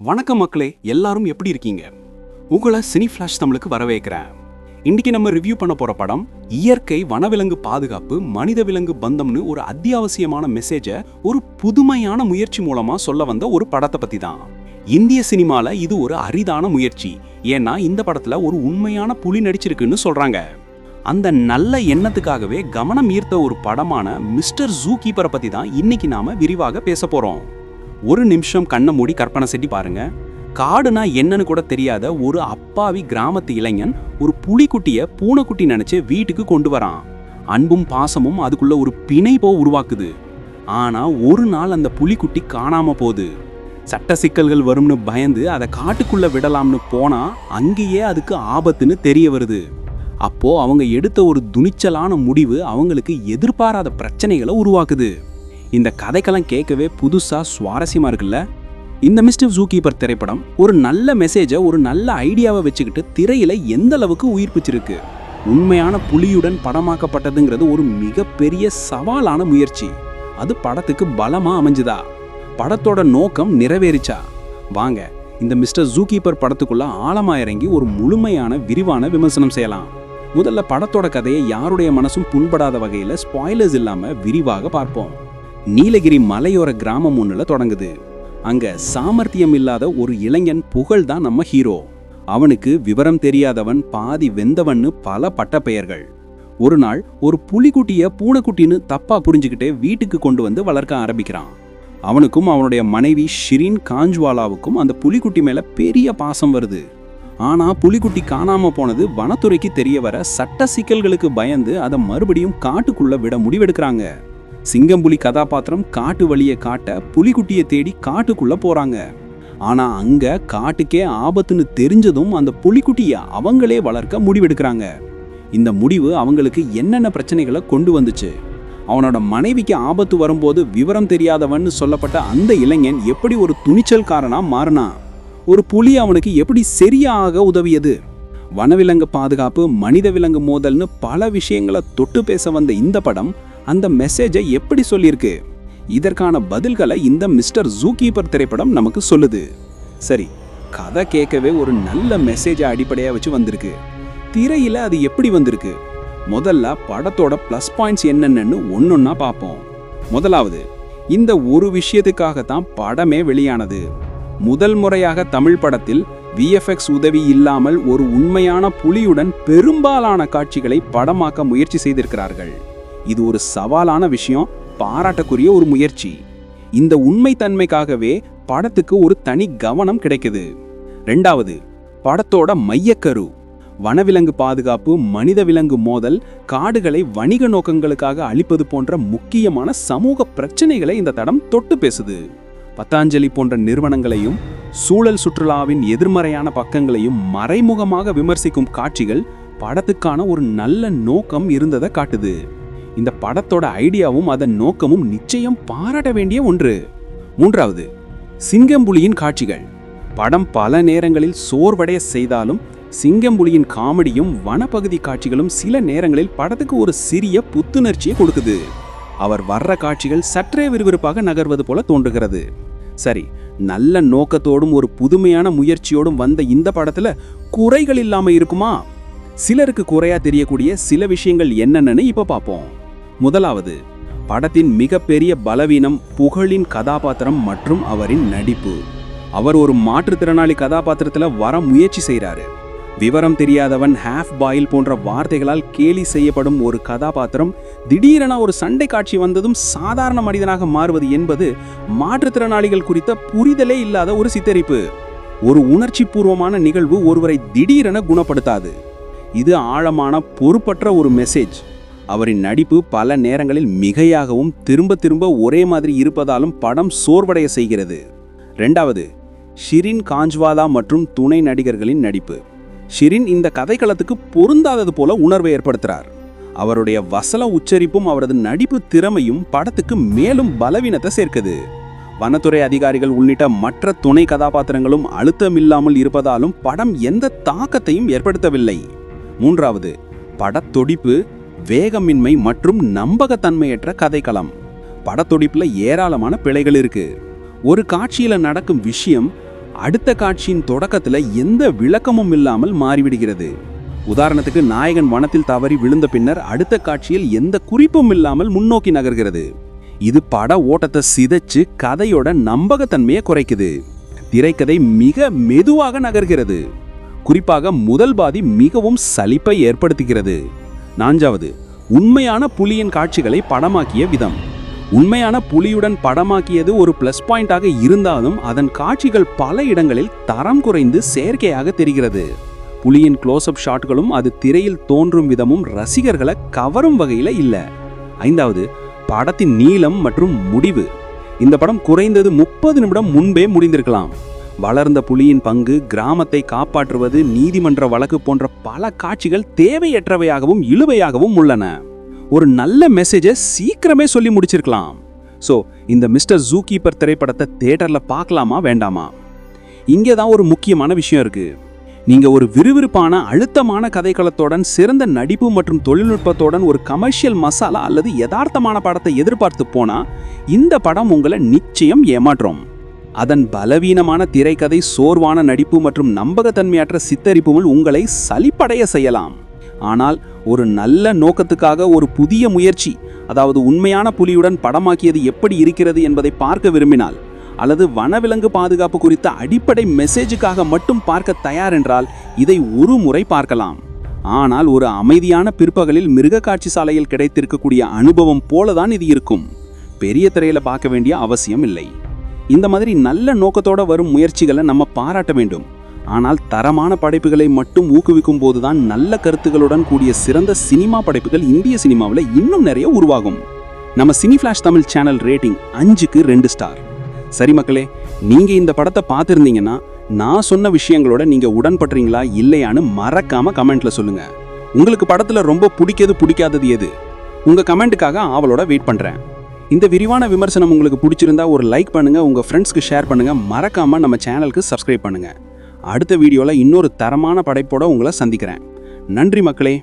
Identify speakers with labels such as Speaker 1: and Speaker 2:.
Speaker 1: வணக்கம் மக்களே எல்லாரும் எப்படி இருக்கீங்க? உங்களை சினி ஃபிளாஷ் தமிழுக்கு வரவேற்கிறேன். இன்றைக்கி நம்ம ரிவ்யூ பண்ண போகிற படம் இயற்கை வனவிலங்கு பாதுகாப்பு மனித விலங்கு பந்தம்னு ஒரு அத்தியாவசியமான மெசேஜை ஒரு புதுமையான முயற்சி மூலமாக சொல்ல வந்த ஒரு படத்தை பற்றி தான். இந்திய சினிமாவில் இது ஒரு அரிதான முயற்சி. ஏன்னா இந்த படத்தில் ஒரு உண்மையான புலி நடிச்சிருக்குன்னு சொல்கிறாங்க அந்த நல்ல எண்ணத்துக்காகவே கவனம் ஈர்த்த ஒரு படமான மிஸ்டர் ஜூ கீப்பரை பற்றி தான் இன்னைக்கு நாம விரிவாக பேச போகிறோம் ஒரு நிமிஷம் கண்ணை மூடி கற்பனை செட்டி பாருங்க. காடுனா என்னன்னு கூட தெரியாத ஒரு அப்பாவி கிராமத்து இளைஞன் ஒரு புலிக்குட்டிய பூனைக்குட்டி நினைச்சு வீட்டுக்கு கொண்டு வரான். அன்பும் பாசமும் அதுக்குள்ள ஒரு பிணைப்போ உருவாக்குது. ஆனா ஒரு நாள் அந்த புலிக்குட்டி காணாம போகுது. சட்ட சிக்கல்கள் வரும்னு பயந்து அதை காட்டுக்குள்ள விடலாம்னு போனா அங்கேயே அதுக்கு ஆபத்துன்னு தெரிய வருது. அப்போ அவங்க எடுத்த ஒரு துணிச்சலான முடிவு அவங்களுக்கு எதிர்பாராத பிரச்சனைகளை உருவாக்குது. இந்த கதைக்கெல்லாம் கேட்கவே புதுசாக சுவாரஸ்யமாக இருக்குல்ல? இந்த மிஸ்டர் ஜூ கீப்பர் திரைப்படம் ஒரு நல்ல மெசேஜை ஒரு நல்ல ஐடியாவை வச்சுக்கிட்டு திரையில் எந்த அளவுக்கு உயிர்ப்பிச்சிருக்கு உண்மையான புலியுடன் படமாக்கப்பட்டதுங்கிறது ஒரு மிகப்பெரிய சவாலான முயற்சி. அது படத்துக்கு பலமாக அமைஞ்சுதா? படத்தோட நோக்கம் நிறைவேறிச்சா? வாங்க இந்த மிஸ்டர் ஜூ கீப்பர் படத்துக்குள்ள ஆழமாக இறங்கி ஒரு முழுமையான விரிவான விமர்சனம் செய்யலாம். முதல்ல படத்தோட கதையை யாருடைய மனசும் புண்படாத வகையில் ஸ்பாய்லர்ஸ் இல்லாமல் விரிவாக பார்ப்போம். நீலகிரி மலையோர கிராமம் ஒன்றில் தொடங்குது. அங்கே சாமர்த்தியம் இல்லாத ஒரு இளைஞன் புகழ் தான் நம்ம ஹீரோ. அவனுக்கு விவரம் தெரியாதவன் பாதி வெந்தவன்னு பல பட்டப்பெயர்கள். ஒரு நாள் ஒரு புலிக்குட்டிய பூனைக்குட்டின்னு தப்பா புரிஞ்சுக்கிட்டே வீட்டுக்கு கொண்டு வந்து வளர்க்க ஆரம்பிக்கிறான். அவனுக்கும் அவனுடைய மனைவி ஷிரின் காஞ்ச்வாலாவுக்கும் அந்த புலிக்குட்டி மேல பெரிய பாசம் வருது. ஆனா புலிக்குட்டி காணாம போனது வனத்துறைக்கு தெரிய வர சட்ட சிக்கல்களுக்கு பயந்து அதை மறுபடியும் காட்டுக்குள்ள விட முடிவெடுக்கிறாங்க. சிங்கம்புலி கதாபாத்திரம் காட்டு வழியை காட்ட புலிக்குட்டியை தேடி காட்டுக்குள்ள போறாங்க. ஆனா அங்க காட்டுக்கே ஆபத்துன்னு தெரிஞ்சதும் அந்த புலிக்குட்டியை அவங்களே வளர்க்க முடிவெடுக்கிறாங்க. இந்த முடிவு அவங்களுக்கு என்னென்ன பிரச்சனைகளை கொண்டு வந்துச்சு? அவனோட மனைவிக்கு ஆபத்து வரும்போது விவரம் தெரியாதவன்னு சொல்லப்பட்ட அந்த இளைஞன் எப்படி ஒரு துணிச்சல்காரனா மாறினான் ஒரு புலி அவனுக்கு எப்படி சரியாக உதவியது? வனவிலங்கு பாதுகாப்பு மனித விலங்கு மோதல்னு பல விஷயங்களை தொட்டு பேச வந்த இந்த படம் அந்த மெசேஜை எப்படி சொல்லியிருக்கு? இதற்கான பதில்களை இந்த மிஸ்டர் ஜூ கீப்பர் திரைப்படம் நமக்கு சொல்லுது. சரி கதை கேட்கவே ஒரு நல்ல மெசேஜை அடிப்படையாக வச்சு வந்திருக்கு. திரையில் அது எப்படி வந்திருக்கு? முதல்ல படத்தோட ப்ளஸ் பாயிண்ட்ஸ் என்னென்னு ஒன்னொன்னா பார்ப்போம் முதலாவது இந்த ஒரு விஷயத்துக்காக தான் படமே வெளியானது. முதல் முறையாக தமிழ் படத்தில் விஎஃப்எக்ஸ் உதவி இல்லாமல் ஒரு உண்மையான புலியுடன் பெரும்பாலான காட்சிகளை படமாக்க முயற்சி செய்திருக்கிறார்கள். இது ஒரு சவாலான விஷயம் பாராட்டக்குரிய ஒரு முயற்சி. இந்த உண்மைத்தன்மைக்காகவே படத்துக்கு ஒரு தனி கவனம் கிடைக்குது. ரெண்டாவது படத்தோட மையக்கரு. வனவிலங்கு பாதுகாப்பு மனித விலங்கு மோதல் காடுகளை வணிக நோக்கங்களுக்காக அழிப்பது போன்ற முக்கியமான சமூக பிரச்சனைகளை இந்த தடம் தொட்டு பேசுது. பத்தாஞ்சலி போன்ற நிறுவனங்களையும் சூழல் சுற்றுலாவின் எதிர்மறையான பக்கங்களையும் மறைமுகமாக விமர்சிக்கும் காட்சிகள் படத்துக்கான ஒரு நல்ல நோக்கம் இருந்ததை காட்டுது. இந்த படத்தோட ஐடியாவும் அதன் நோக்கமும் நிச்சயம் பாராட்ட வேண்டிய ஒன்று. மூன்றாவது சிங்கம்புலியின் காட்சிகள். படம் பல நேரங்களில் சோர்வடைய செய்தாலும் சிங்கம்புலியின் காமெடியும் வனப்பகுதி காட்சிகளும் சில நேரங்களில் படத்துக்கு ஒரு சிறிய புத்துணர்ச்சியை கொடுக்குது. அவர் வர்ற காட்சிகள் சற்றே விறுவிறுப்பாக நகர்வது போல தோன்றுகிறது. சரி நல்ல நோக்கத்தோடும் ஒரு புதுமையான முயற்சியோடும் வந்த இந்த படத்துல குறைகள் இல்லாம இருக்குமா? சிலருக்கு குறையா தெரியக்கூடிய சில விஷயங்கள் என்னென்னு இப்ப பார்ப்போம் முதலாவது படத்தின் மிகப்பெரிய பலவீனம் புகழின் கதாபாத்திரம் மற்றும் அவரின் நடிப்பு. அவர் ஒரு மாற்றுத்திறனாளி கதாபாத்திரத்தில் வர முயற்சி செய்கிறாரு விவரம் தெரியாதவன் ஹாஃப் பாயில் போன்ற வார்த்தைகளால் கேலி செய்யப்படும் ஒரு கதாபாத்திரம் திடீரென ஒரு சண்டை காட்சி வந்ததும் சாதாரண மனிதனாக மாறுவது என்பது மாற்றுத்திறனாளிகள் குறித்த புரிதலே இல்லாத ஒரு சித்தரிப்பு. ஒரு உணர்ச்சி பூர்வமான நிகழ்வு ஒருவரை திடீரென குணப்படுத்தாது. இது ஆழமான பொறுப்பற்ற ஒரு மெசேஜ் அவரின் நடிப்பு பல நேரங்களில் மிகையாகவும் திரும்ப திரும்ப ஒரே மாதிரி இருப்பதாலும் படம் சோர்வடைய செய்கிறது. ரெண்டாவது ஷிரின் காஞ்ச்வாலா மற்றும் துணை நடிகர்களின் நடிப்பு. ஷிரின் இந்த கதைக்களத்துக்கு பொருந்தாதது போல உணர்வை ஏற்படுத்துகிறார் அவருடைய வசல உச்சரிப்பும் அவரது நடிப்பு திறமையும் படத்துக்கு மேலும் பலவீனத்தை சேர்க்குது. வனத்துறை அதிகாரிகள் உள்ளிட்ட மற்ற துணை கதாபாத்திரங்களும் அழுத்தமில்லாமல் இருப்பதாலும் படம் எந்த தாக்கத்தையும் ஏற்படுத்தவில்லை. மூன்றாவது படத்தொடிப்பு வேகமின்மை மற்றும் நம்பகத்தன்மையற்ற கதைக்களம். படத்துடிப்பில் ஏராளமான பிழைகள் இருக்கு. ஒரு காட்சியில் நடக்கும் விஷயம் அடுத்த காட்சியின் தொடக்கத்தில் எந்த விளக்கமும் இல்லாமல் மாறிவிடுகிறது. உதாரணத்துக்கு நாயகன் வனத்தில் தவறி விழுந்த பின்னர் அடுத்த காட்சியில் எந்த குறிப்பும் இல்லாமல் முன்னோக்கி நகர்கிறது. இது பட ஓட்டத்தை சிதைச்சு கதையோட நம்பகத்தன்மையை குறைக்குது. திரைக்கதை மிக மெதுவாக நகர்கிறது. குறிப்பாக முதல் பாதி மிகவும் சலிப்பை ஏற்படுத்துகிறது. நான்காவது உண்மையான புலியின் காட்சிகளை படமாக்கிய விதம். உண்மையான புலியுடன் படமாக்கியது ஒரு ப்ளஸ் பாயிண்டாக இருந்தாலும் அதன் காட்சிகள் பல இடங்களில் தரம் குறைந்து செயற்கையாக தெரிகிறது. புலியின் க்ளோஸ்அப் ஷாட்களும் அது திரையில் தோன்றும் விதமும் ரசிகர்களை கவரும் வகையில் இல்லை. ஐந்தாவது படத்தின் நீளம் மற்றும் முடிவு. இந்த படம் குறைந்தது முப்பது நிமிடம் முன்பே முடிந்திருக்கலாம். வளர்ந்த புலியின் பங்கு கிராமத்தை காப்பாற்றுவது நீதிமன்ற வழக்கு போன்ற பல காட்சிகள் தேவையற்றவையாகவும் இழுவையாகவும் உள்ளன. ஒரு நல்ல மெசேஜை சீக்கிரமே சொல்லி முடிச்சிருக்கலாம். ஸோ இந்த மிஸ்டர் ஜூ கீப்பர் திரைப்படத்தை தேட்டரில் பார்க்கலாமா வேண்டாமா? இங்கே தான் ஒரு முக்கியமான விஷயம் இருக்குது நீங்கள் ஒரு விறுவிறுப்பான அழுத்தமான கதைக்களத்துடன் சிறந்த நடிப்பு மற்றும் தொழில்நுட்பத்துடன் ஒரு கமர்ஷியல் மசாலா அல்லது யதார்த்தமான படத்தை எதிர்பார்த்து போனால் இந்த படம் உங்களை நிச்சயம் ஏமாற்றும். அதன் பலவீனமான திரைக்கதை சோர்வான நடிப்பு மற்றும் நம்பகத்தன்மையற்ற சித்தரிப்புகள் உங்களை சலிப்படைய செய்யலாம். ஆனால் ஒரு நல்ல நோக்கத்துக்காக ஒரு புதிய முயற்சி அதாவது உண்மையான புலியுடன் படமாக்கியது எப்படி இருக்கிறது என்பதை பார்க்க விரும்பினால் அல்லது வனவிலங்கு பாதுகாப்பு குறித்த அடிப்படை மெசேஜுக்காக மட்டும் பார்க்க தயார் என்றால் இதை ஒரு முறை பார்க்கலாம். ஆனால் ஒரு அமைதியான பிற்பகலில் மிருக காட்சி சாலையில் கிடைத்திருக்கக்கூடிய அனுபவம் போலதான் இது இருக்கும். பெரிய திரையில பார்க்க வேண்டிய அவசியம் இல்லை. இந்த மாதிரி நல்ல நோக்கத்தோட வரும் முயற்சிகளை நம்ம பாராட்ட வேண்டும். ஆனால் தரமான படைப்புகளை மட்டும் ஊக்குவிக்கும் போதுதான் நல்ல கருத்துகளுடன் கூடிய சிறந்த சினிமா படைப்புகள் இந்திய சினிமாவில் இன்னும் நிறைய உருவாகும். நம்ம cine flash Tamil channel rating அஞ்சுக்கு ரெண்டு ஸ்டார். சரி மக்களே நீங்கள் இந்த படத்தை பார்த்துருந்தீங்கன்னா நான் சொன்ன விஷயங்களோட நீங்கள் உடன்படுறீங்களா இல்லையான்னு மறக்காமல் கமெண்ட்டில் சொல்லுங்கள் உங்களுக்கு படத்தில் ரொம்ப பிடிக்கிறது பிடிக்காதது எது? உங்கள் கமெண்ட்டுக்காக ஆவலோட வெயிட் பண்ணுறேன் இந்த விரிவான விமர்சனம் உங்களுக்கு பிடிச்சிருந்தா ஒரு லைக் பண்ணுங்கள் உங்கள் ஃப்ரெண்ட்ஸ்க்கு ஷேர் பண்ணுங்கள் மறக்காமல் நம்ம சேனலுக்கு சப்ஸ்கிரைப் பண்ணுங்கள் அடுத்த வீடியோவில் இன்னொரு தரமான படைப்போட உங்களை சந்திக்கிறேன். நன்றி மக்களே.